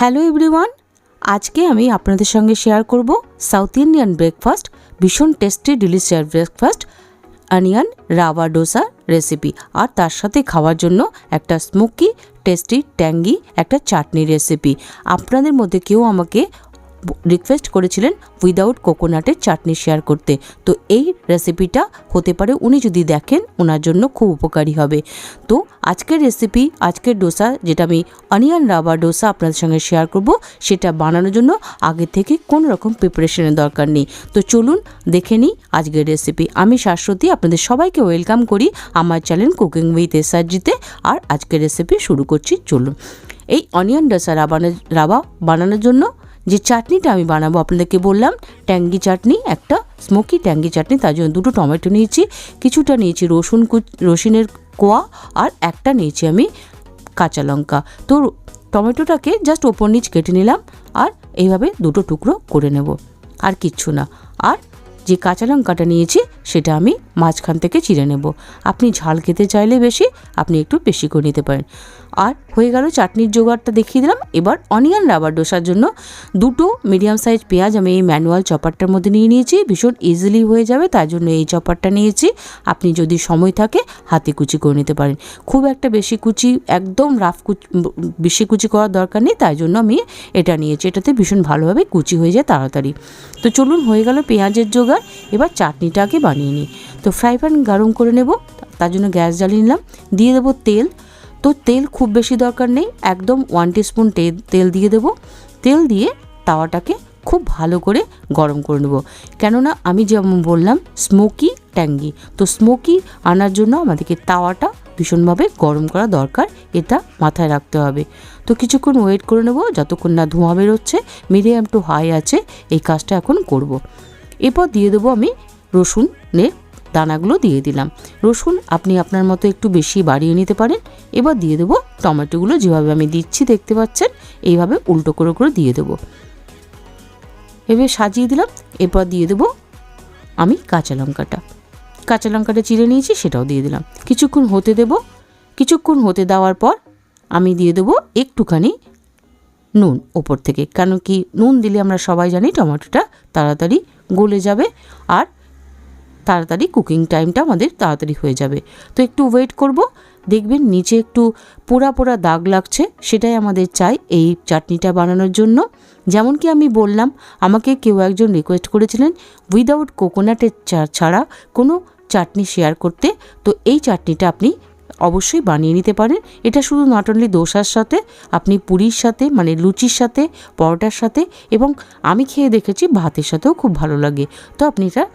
Hello everyone, আজকে আমি আপনাদের সঙ্গে শেয়ার করব সাউথ ইন্ডিয়ান ব্রেকফাস্ট, ভীষণ tasty, delicious breakfast, onion rava dosa recipe. আর তার সাথে খাওয়ার জন্য একটা স্মোকি, টেস্টি, ট্যাঙ্গি একটা চাটনি রেসিপি। আপনাদের মধ্যে কেউ আমাকে রিকোয়েস্ট করেছিলেন উইদাউট কোকোনাটের চাটনি শেয়ার করতে। তো এই রেসিপিটা হতে পারে উনি যদি দেখেন ওনার জন্য খুব উপকারী হবে। তো আজকের রেসিপি আজকের ডোসা যেটা আমি অনিয়ন রাবার ডোসা আপনাদের সঙ্গে শেয়ার করব, সেটা বানানোর জন্য আগে থেকে কোনো রকম প্রিপারেশনের দরকার নেই। তো চলুন দেখে নিই আজকের রেসিপি আমি শাশ্বতী, আপনাদের সবাইকে ওয়েলকাম করি আমার চ্যানেল কুকিং উইথ এসআরজিতে আর আজকের রেসিপি শুরু করছি, চলুন। এই অনিয়ন ডোসা রাবানো রাবা বানানোর জন্য যে চাটনিটা আমি বানাবো, আপনাদেরকে বললাম, ট্যাঙ্গি চাটনি, একটা স্মোকি ট্যাঙ্গি চাটনি, তার জন্য দুটো টমেটো নিয়েছি, কিছুটা নিয়েছি রসুন কু রসুনের কোয়া, আর একটা নিয়েছি আমি কাঁচা লঙ্কা। তো টমেটোটাকে জাস্ট ওপর নিচ কেটে নিলাম, আর এইভাবে দুটো টুকরো করে নেব, আর কিচ্ছু না। আর যে কাঁচা লঙ্কাটা নিয়েছি, সেটা আমি মাঝখান থেকে চিড়ে নেব। আপনি ঝাল খেতে চাইলে বেশি, আপনি একটু বেশি করে নিতে পারেন। আর হয়ে গেল চাটনির জোগাড়টা দেখিয়ে দিলাম। এবার অনিয়ন রাবার ডোসার জন্য দুটো মিডিয়াম সাইজ পেঁয়াজ আমি এই ম্যানুয়াল চপারটার মধ্যে নিয়ে নিয়েছি। ভীষণ ইজিলি হয়ে যাবে, তার জন্য এই চপারটা নিয়েছি। আপনি যদি সময় থাকে, হাতে কুচি করে নিতে পারেন। খুব একটা বেশি কুচি, একদম রাফ কুচি বেশি কুচি করার দরকার নেই তাই জন্য আমি এটা নিয়েছি। এটাতে ভীষণ ভালোভাবে কুচি হয়ে যায় তাড়াতাড়ি। তো চলুন, হয়ে গেল পেঁয়াজের জোগাড়। এবার চাটনিটাকে বানিয়ে নিই। তো ফ্রাই প্যান গরম করে নেব, তার জন্য গ্যাস জ্বালিয়ে নিলাম। দিয়ে দেবো তেল। তো তেল খুব বেশি দরকার নেই, একদম ওয়ান টিস্পুন তেল দিয়ে দেব। তেল দিয়ে তাওয়াটাকে খুব ভালো করে গরম করে নেব। কেননা আমি যেমন বললাম স্মোকি ট্যাঙ্গি তো স্মোকি আনার জন্য আমাদেরকে তাওয়াটা ভীষণভাবে গরম করা দরকার, এটা মাথায় রাখতে হবে। তো কিছুক্ষণ ওয়েট করে নেব, যতক্ষণ না ধোঁয়া বেরোচ্ছে মিডিয়াম টু হাই আছে, এই কাজটা এখন করব। এরপর দিয়ে দেবো আমি রসুনের দানাগুলো দিয়ে দিলাম। রসুন আপনি আপনার মতো একটু বেশি বাড়িয়ে নিতে পারেন। এবার দিয়ে দেবো টমেটোগুলো যেভাবে আমি দিচ্ছি, দেখতে পাচ্ছেন? এইভাবে উল্টো করে করে দিয়ে দেবো। এভাবে সাজিয়ে দিলাম। এরপর দিয়ে দেবো আমি কাঁচা লঙ্কাটা। কাঁচা লঙ্কাটা চিড়ে নিয়েছি, সেটাও দিয়ে দিলাম। কিছুক্ষণ হতে দেব। কিছুক্ষণ হতে দেওয়ার পর আমি দিয়ে দেবো একটুখানি নুন ওপর থেকে। কেন কি নুন দিলে আমরা সবাই জানি টমেটোটা তাড়াতাড়ি গলে যাবে আর তাড়াতাড়ি কুকিং টাইমটা আমাদের তাড়াতাড়ি হয়ে যাবে। তো একটু ওয়েট করব, দেখবেন নিচে একটু পোড়া পোড়া দাগ লাগছে, সেটাই আমাদের চাই এই চাটনিটা বানানোর জন্য। যেমন কি আমি বললাম, আমাকে কেউ একজন রিকোয়েস্ট করেছিলেন উইদাউট কোকোনাটের ছাড়া কোনো চাটনি শেয়ার করতে। তো এই চাটনিটা আপনি অবশ্যই বানিয়ে নিতে পারেন। এটা শুধু নট অনলি দোসার সাথে, আপনি পুরীর সাথে মানে লুচির সাথে, পরোটার সাথে এবং আমি খেয়ে দেখেছি ভাতের সাথেও খুব ভালো লাগে। তো আপনি এটা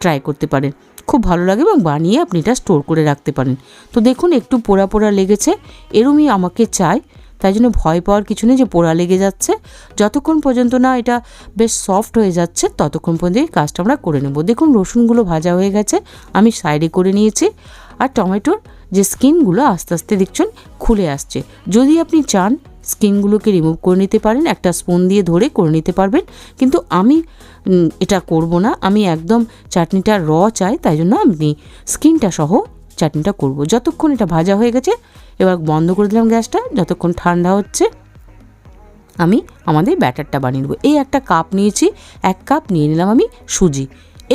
ট্রাই করতে পারেন। খুব ভালো লাগে এবং বানিয়ে আপনি এটা স্টোর করে রাখতে পারেন। তো দেখুন, একটু পোড়া পোড়া লেগেছে। এরমই আমাকে চাই তাই জন্য ভয় পাওয়ার কিছু নেই যে পোড়া লেগে যাচ্ছে। যতক্ষণ পর্যন্ত না এটা বেশ সফট হয়ে যাচ্ছে, ততক্ষণ পর্যন্ত এই কাজটা আমরা করে নেব। দেখুন, রসুনগুলো ভাজা হয়ে গেছে, আমি সাইডে করে নিয়েছি। আর টমেটোর যে স্কিনগুলো আস্তে আস্তে দেখছেন খুলে আসছে। যদি আপনি চান, স্কিনগুলোকে রিমুভ করে নিতে পারেন, একটা স্পুন দিয়ে ধরে করে নিতে পারবেন। কিন্তু আমি এটা করব না। আমি একদম চাটনিটা র চাই, তাই জন্য আমি স্কিনটা সহ চাটনিটা করব। যতক্ষণ এটা ভাজা হয়ে গেছে, এবার বন্ধ করে দিলাম গ্যাসটা। যতক্ষণ ঠান্ডা হচ্ছে, আমি আমাদের ব্যাটারটা বানিয়ে নেব। এই একটা কাপ নিয়েছি, এক কাপ নিয়ে নিলাম আমি সুজি।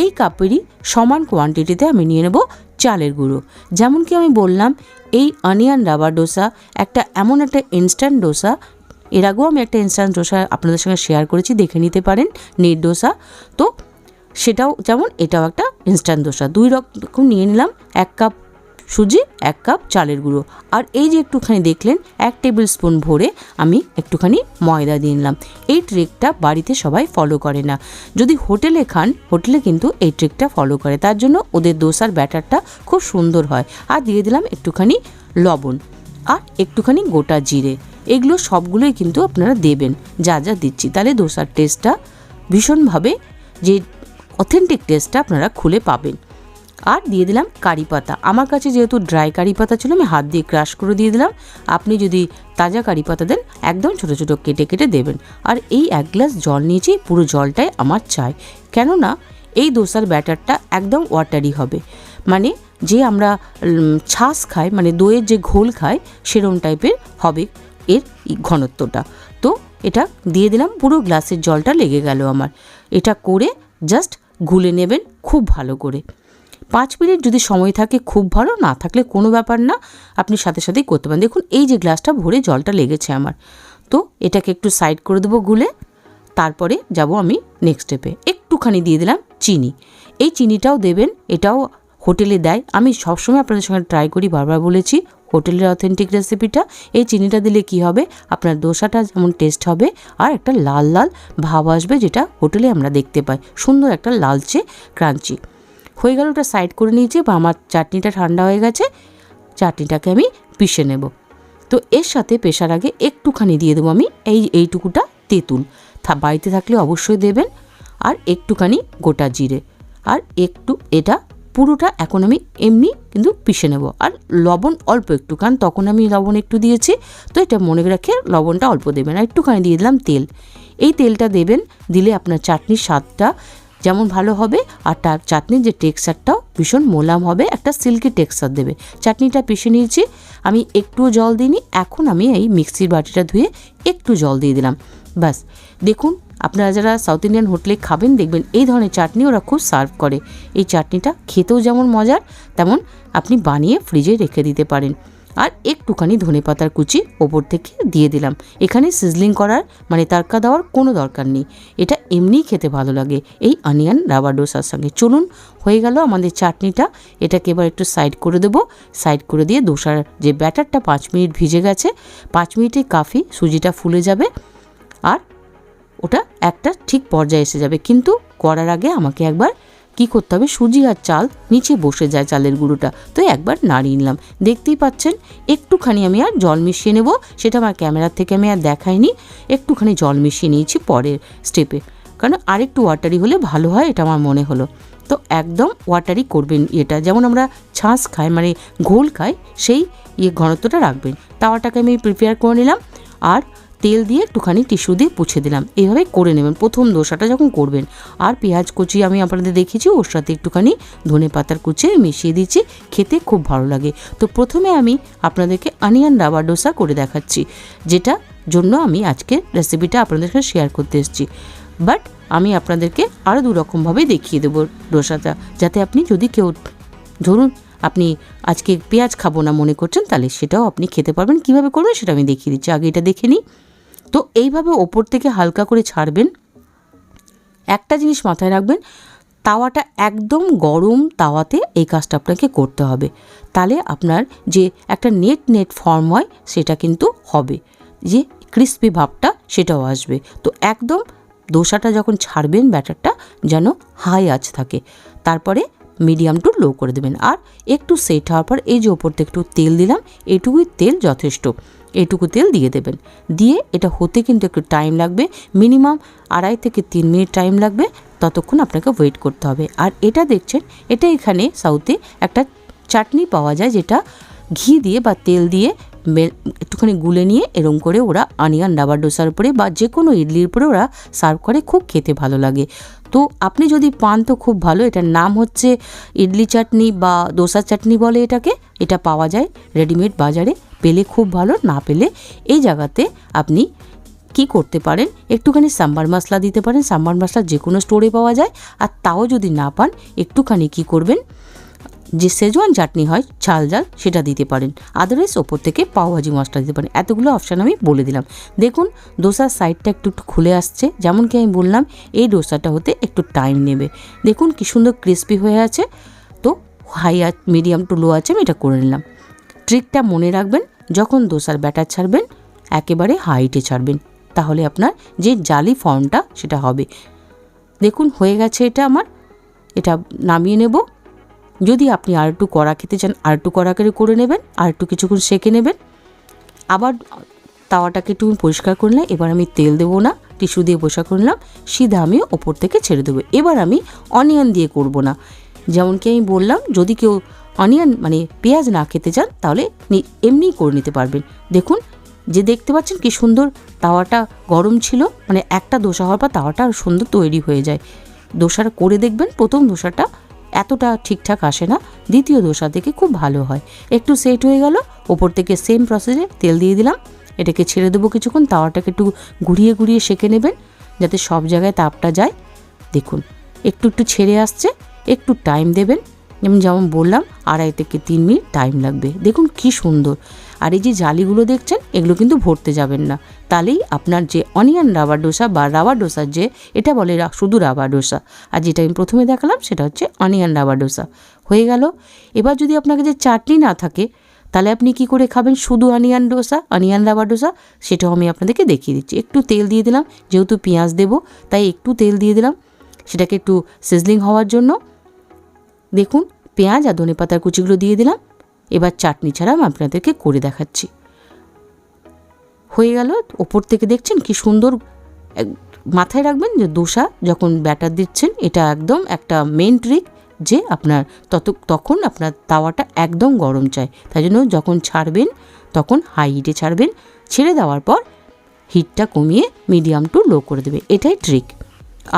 এই কাপেরই সমান কোয়ান্টিটিতে আমি নিয়ে নেব চালের গুঁড়ো। যেমন কি আমি বললাম, এই অনিয়ন রাবার ডোসা একটা এমন একটা ইনস্ট্যান্ট ডোসা। এর আগেও আমি একটা ইনস্ট্যান্ট ডোসা আপনাদের সঙ্গে শেয়ার করেছি, দেখে নিতে পারেন, নেট ডোসা। তো সেটাও, যেমন এটাও একটা ইনস্ট্যান্ট ডোসা। দুই রকম নিয়ে নিলাম, এক কাপ সুজি, এক কাপ চালের গুঁড়ো। আর এই যে একটুখানি দেখলেন, এক টেবিল স্পুন ভরে আমি একটুখানি ময়দা দিয়ে নিলাম। এই ট্রেকটা বাড়িতে সবাই ফলো করে না। যদি হোটেলে খান, হোটেলে কিন্তু এই ট্রেকটা ফলো করে। তার জন্য ওদের দোসার ব্যাটারটা খুব সুন্দর হয়। আর দিয়ে দিলাম একটুখানি লবণ আর একটুখানি গোটা জিরে। এগুলো সবগুলোই কিন্তু আপনারা দেবেন, যা যা দিচ্ছি। তাহলে দোসার টেস্টটা ভীষণভাবে যে অথেন্টিক টেস্টটা আপনারা খুলে পাবেন। আর দিয়ে দিলাম কারি পাতা। আমার কাছে যেহেতু ড্রাই কারি পাতা ছিল, আমি হাত দিয়ে ক্রাশ করে দিয়ে দিলাম। আপনি যদি তাজা কারি পাতা দেন, একদম ছোট ছোট কেটে কেটে দেবেন। আর এই এক গ্লাস জল নিয়েছি, পুরো জলটাই আমার চাই। কেননা এই দোসার ব্যাটারটা একদম ওয়াটারি হবে। মানে যে আমরা ছাঁচ খাই মানে দইয়ের যে ঘোল খাই, সেরম টাইপের হবে এর ঘনত্বটা। তো এটা দিয়ে দিলাম, পুরো গ্লাসের জলটা লেগে গেল আমার। এটা করে জাস্ট গুলে নেবেন খুব ভালো করে। পাঁচ মিনিট যদি সময় থাকে খুব ভালো, না থাকলে কোনো ব্যাপার না। আপনি সাথে সাথেই করতে পারেন। দেখুন, এই যে গ্লাসটা ভরে জলটা লেগেছে আমার। তো এটাকে একটু সাইড করে দেবো গুলে। তারপরে যাব আমি নেক্সট স্টেপে একটুখানি দিয়ে দিলাম চিনি। এই চিনিটাও দেবেন, এটাও হোটেলে দেয়। আমি সবসময় আপনাদের সঙ্গে ট্রাই করি, বারবার বলেছি, হোটেলের অথেন্টিক রেসিপিটা এই চিনিটা দিলে কি হবে? আপনার দোসাটা যেমন টেস্ট হবে, আর একটা লাল লাল ভাব আসবে যেটা হোটেলে আমরা দেখতে পাই। সুন্দর একটা লালচে ক্রাঞ্চি হয়ে গেল, ওটা সাইড করে নিয়েছি বা আমার চাটনিটা ঠান্ডা হয়ে গেছে, চাটনিটাকে আমি পিষে নেব। তো এর সাথে পেশার আগে একটুখানি দিয়ে দেবো আমি এই, এইটুকুটা তেঁতুল। থা- বাড়িতে থাকলে অবশ্যই দেবেন। আর একটুখানি গোটা জিরে। আর একটু এটা পুরোটা এখন আমি এমনি কিন্তু পিষে নেব। আর লবণ অল্প একটু, কারণ তখন আমি লবণ একটু দিয়েছি, তো এটা মনে রাখে লবণটা অল্প দেবেন। আর একটুখানি দিয়ে দিলাম তেল। এই তেলটা দেবেন, দিলে আপনার চাটনির স্বাদটা যেমন ভালো হবে, আর তার চাটনির যে টেক্সচারটাও ভীষণ মোলাম হবে, একটা সিল্কি টেক্সচার দেবে। চাটনিটা পিষে নিয়েছি, আমি একটুও জল দিইনি, এখন আমি এই মিক্সির বাটিটা ধুয়ে একটু জল দিয়ে দিলাম। ব্যাস, দেখুন, আপনারা যারা সাউথ ইন্ডিয়ান হোটেলে খাবেন, দেখবেন এই ধরনের চাটনি ওরা খুব সার্ভ করে। এই চাটনিটা খেতেও যেমন মজার, তেমন আপনি বানিয়ে ফ্রিজে রেখে দিতে পারেন। আর একটুখানি ধনে পাতার কুচি ওপর থেকে দিয়ে দিলাম। এখানে সিজলিং করার মানে তারকা দেওয়ার কোনো দরকার নেই। এটা এমনিই খেতে ভালো লাগে এই অনিয়ন রাবার ডোসার সঙ্গে। চলুন, হয়ে গেল আমাদের চাটনিটা। এটাকে এবার একটু সাইড করে দেবো। সাইড করে দিয়ে দোসার যে ব্যাটারটা পাঁচ মিনিট ভিজে গেছে, পাঁচ মিনিটে কাফি সুজিটা ফুলে যাবে আর ওটা একটা ঠিক পর্যায়ে এসে যাবে। কিন্তু করার আগে আমাকে একবার কি করতে হবে? সুজি আর চাল নিচে বসে যায় চালের গুঁড়োটা। তো একবার নাড়িয়ে নিলাম। দেখতেই পাচ্ছেন, একটুখানি আমি আর জল মিশিয়ে নেব। সেটা আমার ক্যামেরার থেকে আমি আর দেখাইনি। একটুখানি জল মিশিয়ে নিয়েছি পরের স্টেপে। কারণ আরেকটু ওয়াটারি হলে ভালো হয়, এটা আমার মনে হলো। তো একদম ওয়াটারি করবেন এটা। যেমন আমরা ছাঁচ খাই মানে ঘোল খাই, সেই ইয়ে ঘনত্বটা রাখবেন। তাওয়াটাকে আমি প্রিপেয়ার করে নিলাম। আর তেল দিয়ে একটুখানি টিস্যু দিয়ে পুছে দিলাম। এইভাবে করে নেবেন। প্রথম দোসাটা যখন করবেন, আর পেঁয়াজ কুচি আমি আপনাদের দেখেছি ওর সাথে একটুখানি ধনে পাতার কুচি মিশিয়ে দিচ্ছি খেতে খুব ভালো লাগে। তো প্রথমে আমি আপনাদেরকে অনিয়ন রাবার ডোসা করে দেখাচ্ছি, যেটা জন্য আমি আজকের রেসিপিটা আপনাদের সাথে শেয়ার করতে এসেছি। বাট আমি আপনাদেরকে আরও দু রকমভাবে দেখিয়ে দেবো ডোসাটা, যাতে আপনি যদি কেউ, ধরুন আপনি আজকে পেঁয়াজ খাব না মনে করছেন, তাহলে সেটাও আপনি খেতে পারবেন। কীভাবে করবেন সেটা আমি দেখিয়ে দিচ্ছি। আগে এটা দেখে নিই। তো এইভাবে ওপর থেকে হালকা করে ছাড়বেন। একটা জিনিস মাথায় রাখবেন, তাওয়াটা একদম গরম তাওয়াতে এই কাজটা আপনাকে করতে হবে। তাহলে আপনার যে একটা নেট নেট ফর্ম হয় সেটা কিন্তু হবে, যে ক্রিস্পি ভাবটা সেটাও আসবে। তো একদম দোসাটা যখন ছাড়বেন ব্যাটারটা যেন হাই আঁচ থাকে, তারপরে মিডিয়াম টু লো করে দেবেন। আর একটু সেট হওয়ার পর এই যে ওপর থেকে একটু তেল দিলাম, এটুকুই তেল যথেষ্ট। এটুকু তেল দিয়ে দেবেন। দিয়ে এটা হতে কিন্তু একটু টাইম লাগবে মিনিমাম আড়াই থেকে তিন মিনিট টাইম লাগবে, ততক্ষণ আপনাকে ওয়েট করতে হবে। আর এটা দেখছেন, এটা এখানে সাউথে একটা চাটনি পাওয়া যায় যেটা ঘি দিয়ে বা তেল দিয়ে একটুখানি গুলে নিয়ে এরম করে ওরা আনিয়ান রাবার ডোসার উপরে বা যে কোনো ইডলির উপরে ওরা সার্ভ করে, খুব খেতে ভালো লাগে। তো আপনি যদি পান তো খুব ভালো, এটার নাম হচ্ছে ইডলি চাটনি বা দোসার চাটনি বলে এটাকে, এটা পাওয়া যায় রেডিমেড বাজারে। পেলে খুব ভালো, না পেলে এই জায়গাতে আপনি কি করতে পারেন? একটুখানি সাম্বার মশলা দিতে পারেন। সাম্বার মশলা যে কোনো স্টোরে পাওয়া যায়। আর তাও যদি না পান, একটুখানি কি করবেন? যে সেজওয়ান চাটনি হয়, ঝাল ঝাল, সেটা দিতে পারেন। আদারওয়াইজ ওপর থেকে পাওভাজি মশলা দিতে পারেন। এতগুলো অপশান আমি বলে দিলাম। দেখুন ডোসার সাইডটা একটু একটু খুলে আসছে। যেমন কি আমি বললাম, এই ডোসাটা হতে একটু টাইম নেবে। দেখুন কি সুন্দর ক্রিস্পি হয়ে আছে। তো হাই মিডিয়াম টু লো আছে, আমি এটা করে নিলাম। ট্রিকটা মনে রাখবেন, যখন দোসার ব্যাটার ছাড়বেন, একেবারে হাইটে ছাড়বেন, তাহলে আপনার যে জালি ফর্মটা সেটা হবে। দেখুন, হয়ে গেছে এটা আমার, এটা নামিয়ে নেব। যদি আপনি আর একটু কড়া খেতে চান, আর একটু কড়া করে করে নেবেন, আর একটু কিছুক্ষণ সেঁকে নেবেন। আবার তাওয়াটাকে একটু পরিষ্কার করে এবার আমি তেল দেবো না, টিস্যু দিয়ে পরিষ্কার করে নিলাম, সিধা আমি ওপর থেকে ছেড়ে দেবো। এবার আমি অনিয়ন দিয়ে করব না। যেমন কি আমি বললাম, যদি কেউ অনিয়ন মানে পেঁয়াজ না খেতে চান, তাহলে এমনিই করে নিতে পারবেন। দেখুন, যে দেখতে পাচ্ছেন কি সুন্দর তাওয়াটা গরম ছিল মানে একটা দোসা হওয়ার পর তাওয়াটা সুন্দর তৈরি হয়ে যায়। দোসাটা করে দেখবেন, প্রথম দোসাটা এতটা ঠিকঠাক আসে না, দ্বিতীয় দোসা থেকে খুব ভালো হয়। একটু সেট হয়ে গেল, ওপর থেকে সেম প্রসেসে তেল দিয়ে দিলাম, এটাকে ছেড়ে দেবো কিছুক্ষণ, তাওয়াটাকে একটু ঘুরিয়ে ঘুরিয়ে সেঁকে নেবেন, যাতে সব জায়গায় তাপটা যায়। দেখুন, একটু একটু ছেড়ে আসছে, একটু টাইম দেবেন যেমন যেমন বললাম, আড়াই থেকে তিন মিনিট টাইম লাগবে। দেখুন কি সুন্দর। আর এই যে জালিগুলো দেখছেন, এগুলো কিন্তু ভরতে যাবেন না। তাহলেই আপনার যে অনিয়ন রাবার ডোসা বা রাবার ডোসার যে, এটা বলে শুধু রাবার ডোসা আর যেটা আমি প্রথমে দেখালাম, সেটা হচ্ছে অনিয়ন রাবার ডোসা হয়ে গেল। এবার যদি আপনার কাছে চাটনি না থাকে, তাহলে আপনি কি করে খাবেন? শুধু অনিয়ন ডোসা অনিয়ন রাবার ডোসা সেটাও আমি আপনাদেরকে দেখিয়ে দিচ্ছি। একটু তেল দিয়ে দিলাম, যেহেতু পেঁয়াজ দেবো, তাই একটু তেল দিয়ে দিলাম। সেটাকে একটু সিজলিং হওয়ার জন্য দেখুন, পেঁয়াজ আর ধনে পাতার কুচিগুলো দিয়ে দিলাম। এবার চাটনি ছাড়া আমি আপনাদেরকে করে দেখাচ্ছি। হয়ে গেল, ওপর থেকে দেখছেন কি সুন্দর মাথায় রাখবেন যে দোসা যখন ব্যাটার দিচ্ছেন, এটা একদম একটা মেন ট্রিক যে আপনার তত, তখন আপনার তাওয়াটা একদম গরম চাই। তাই জন্য যখন ছাড়বেন, তখন হাই হিটে ছাড়বেন, ছেড়ে দেওয়ার পর হিটটা কমিয়ে মিডিয়াম টু লো করে দেবে এটাই ট্রিক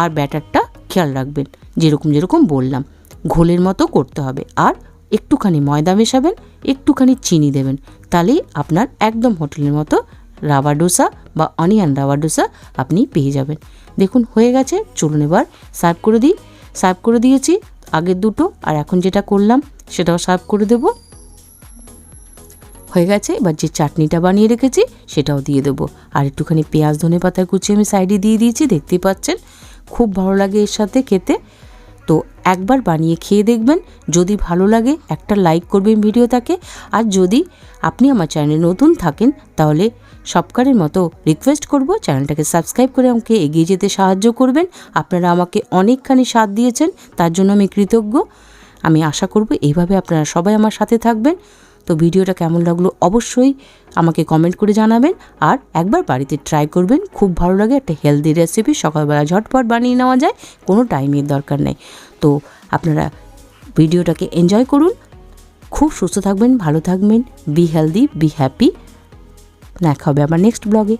আর ব্যাটারটা খেয়াল রাখবেন, যেরকম যেরকম বললাম। ঘোলের মতো করতে হবে। আর একটুখানি ময়দা মেশাবেন, একটুখানি চিনি দেবেন। তাহলেই আপনার একদম হোটেলের মতো রাবা ডোসা বা অনিয়ন রাবা ডোসা আপনি পেয়ে যাবেন। দেখুন, হয়ে গেছে। চলুন এবার সার্ভ করে দিই। সার্ভ করে দিয়েছি আগের দুটো, আর এখন যেটা করলাম সেটাও সার্ভ করে দেবো। হয়ে গেছে। এবার যে চাটনিটা বানিয়ে রেখেছি সেটাও দিয়ে দেবো। আর একটুখানি পেঁয়াজ ধনে পাতার কুচি আমি সাইডে দিয়ে দিয়েছি, দেখতেই পাচ্ছেন। খুব ভালো লাগে এর সাথে খেতে। তো একবার বানিয়ে খেয়ে দেখবেন। যদি ভালো লাগে, একটা লাইক করবেন ভিডিওটাকে। আর যদি আপনি আমার চ্যানেলে নতুন থাকেন, তাহলে সবকারের মতো রিকোয়েস্ট করব চ্যানেলটাকে সাবস্ক্রাইব করে আমাকে এগিয়ে যেতে সাহায্য করবেন। আপনারা আমাকে অনেকখানি সাথ দিয়েছেন, তার জন্য আমি কৃতজ্ঞ। আমি আশা করব, এইভাবে আপনারা সবাই আমার সাথে থাকবেন। তো ভিডিওটা কেমন লাগল অবশ্যই আমাকে কমেন্ট করে জানাবেন। আর একবার বাড়িতে ট্রাই করবেন, খুব ভালো লাগে, একটা হেলদি রেসিপি সকালবেলা ঝটপট বানিয়ে নেওয়া যায়, কোনো টাইমের দরকার নেই। তো আপনারা ভিডিওটাকে এনজয় করুন, খুব সুস্থ থাকবেন, ভালো থাকবেন বি হেলদি বি হ্যাপি দেখা হবে আবার নেক্সট ব্লগে